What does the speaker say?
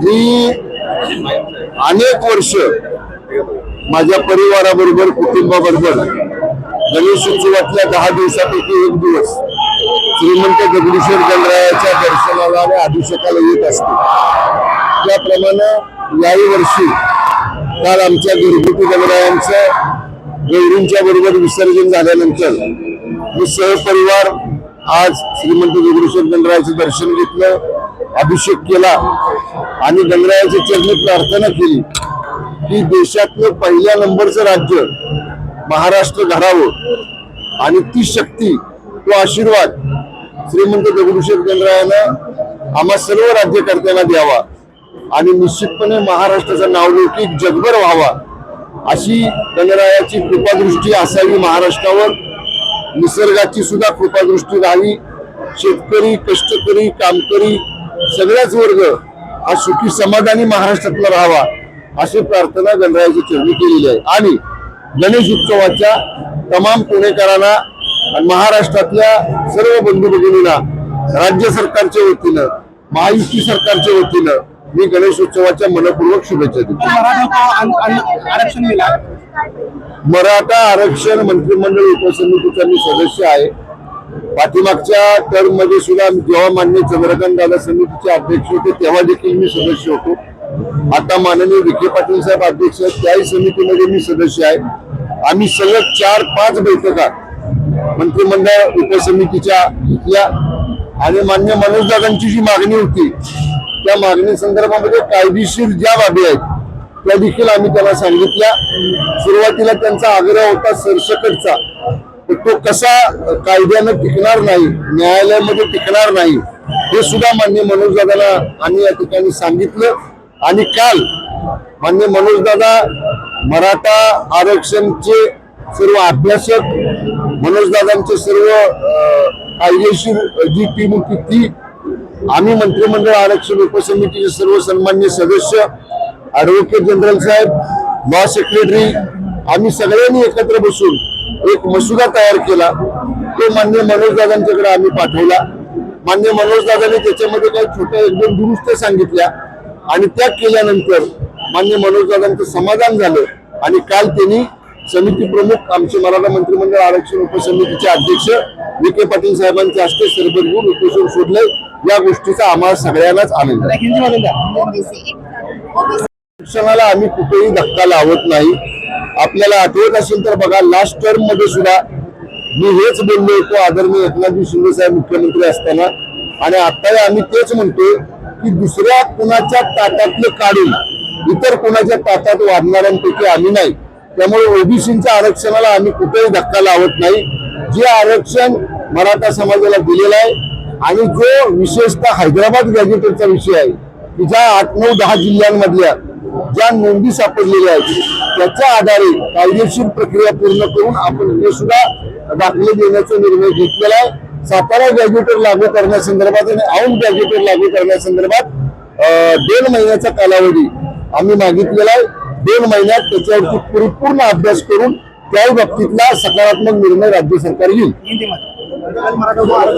मी अनेक वर्ष माझ्या परिवाराबरोबर कुटुंबाबरोबर गणेश उत्सवातल्या दहा दिवसापैकी एक दिवस श्रीमंत दगडीश्वर गणरायाच्या दर्शनाला आणि अभिषेकाला येत असते. त्याप्रमाणे याही वर्षी काल आमच्या घरगुती गणरायांचं गौरींच्या बरोबर विसर्जन झाल्यानंतर मी सहपरिवार आज श्रीमंत दगडीश्वर गणरायाचं दर्शन घेतलं अभिषेक केला आणि गणरायाच्या चरणी प्रार्थना केली की देशातलं पहिल्या नंबरचं राज्य महाराष्ट्र घडावं आणि ती शक्ती तो आशीर्वाद श्रीमंत दगडूशेठ गणरायानं आम्हा सर्व राज्यकर्त्यांना द्यावा आणि निश्चितपणे महाराष्ट्राचा नावलौकिक जगभर व्हावा अशी गणरायाची कृपादृष्टी असावी महाराष्ट्रावर. निसर्गाची सुद्धा कृपादृष्टी राहावी. शेतकरी कष्टकरी कामकरी सगळ्याच वर्ग हा सुखी समाधानी महाराष्ट्रातला राहावा अशी प्रार्थना गणरायाची चरणी केलेली आहे. आणि गणेश उत्सवाच्या तमाम पुणेकरांना आणि महाराष्ट्रातल्या सर्व बंधू भगिनींना राज्य सरकारच्या वतीनं महायुती सरकारच्या वतीनं मी गणेश उत्सवाच्या मनपूर्वक शुभेच्छा देतो. आरक्षण मिळालं. मराठा आरक्षण मंत्रिमंडळ उपसमितीचा मी सदस्य आहे. पाठीमागच्या टर्ममध्ये सुद्धा जेव्हा मान्य चंद्रकांत दादा समितीचे अध्यक्ष होते तेव्हा देखील मी सदस्य होतो. आता माननीय विखे पाटील साहेब अध्यक्ष आहेत त्याही समितीमध्ये मी सदस्य आहे. आम्ही सलग चार पाच बैठका मंत्रिमंडळ उपसमितीच्या घेतल्या. आणि मान्य मनोजदादांची जी मागणी होती त्या मागणी संदर्भामध्ये कायदेशीर ज्या बाबी आहेत त्या देखील आम्ही त्याला सांगितल्या. सुरुवातीला त्यांचा आग्रह होता सरसकटचा तो कसा कायद्यानं टिकणार नाही न्यायालयामध्ये टिकणार नाही हे सुद्धा मान्य मनोजदादाला आम्ही या ठिकाणी सांगितलं. आणि काल मान्य मनोजदादा मराठा आरक्षणचे सर्व अभ्यासक मनोजदादांचे सर्व कायदेशीर जी टीम होती ती आम्ही मंत्रिमंडळ आरक्षण उपसमितीचे सर्व सन्मान्य सदस्य ॲडव्होकेट जनरल साहेब लॉ सेक्रेटरी आम्ही सगळ्यांनी एकत्र बसून एक मसुदा तयार केला. तो मान्य मनोजदादांच्याकडे आम्ही पाठवला. मान्य मनोजदादांनी त्याच्यामध्ये काही छोट्या एक दोन दुरुस्त्या सांगितल्या आणि त्या केल्यानंतर मान्य मनोजदादांचं समाधान झालं आणि काल त्यांनी समिती प्रमुख आमचे मराठा मंत्रिमंडळ आरक्षण उपसमितीचे अध्यक्ष विखे पाटील साहेबांच्या हस्ते सरबत घेऊन उपोषण सोडलंय. या गोष्टीचा आम्हाला सगळ्यांनाच आनंद शिक्षणाला आम्ही कुठेही धक्का लावत नाही. आपल्याला आठवत असेल तर बघा लास्ट टर्ममध्ये सुद्धा मी हेच बोललो होतो आदरणीय एकनाथजी शिंदे साहेब मुख्यमंत्री असताना. आणि आताही आम्ही तेच म्हणतोय की दुसऱ्या कुणाच्या ताटातलं काढून इतर कुणाच्या ताटात वाढणाऱ्यांपैकी आम्ही नाही. त्यामुळे ओबीसीच्या आरक्षणाला आम्ही कुठेही धक्का लावत नाही. जे आरक्षण मराठा समाजाला दिलेलं आहे आणि जो विशेषतः हैदराबाद गॅजेटरचा विषय आहे की ज्या आठ नऊ दहा जिल्ह्यांमधल्या ज्या नोंदी सापडलेल्या आहेत त्याच्या आधारे कायदेशीर प्रक्रिया पूर्ण करून आपण हे सुद्धा दाखले देण्याचा निर्णय घेतलेला आहे. सातारा गॅजेटर लागू करण्यासंदर्भात आणि औंध गॅजेटर लागू करण्यासंदर्भात दोन महिन्याचा कालावधी आम्ही मागितलेला आहे. दोन महिन्यात त्याच्यावरती परिपूर्ण अभ्यास करून त्याही बाबतीतला सकारात्मक निर्णय राज्य सरकार घेईल.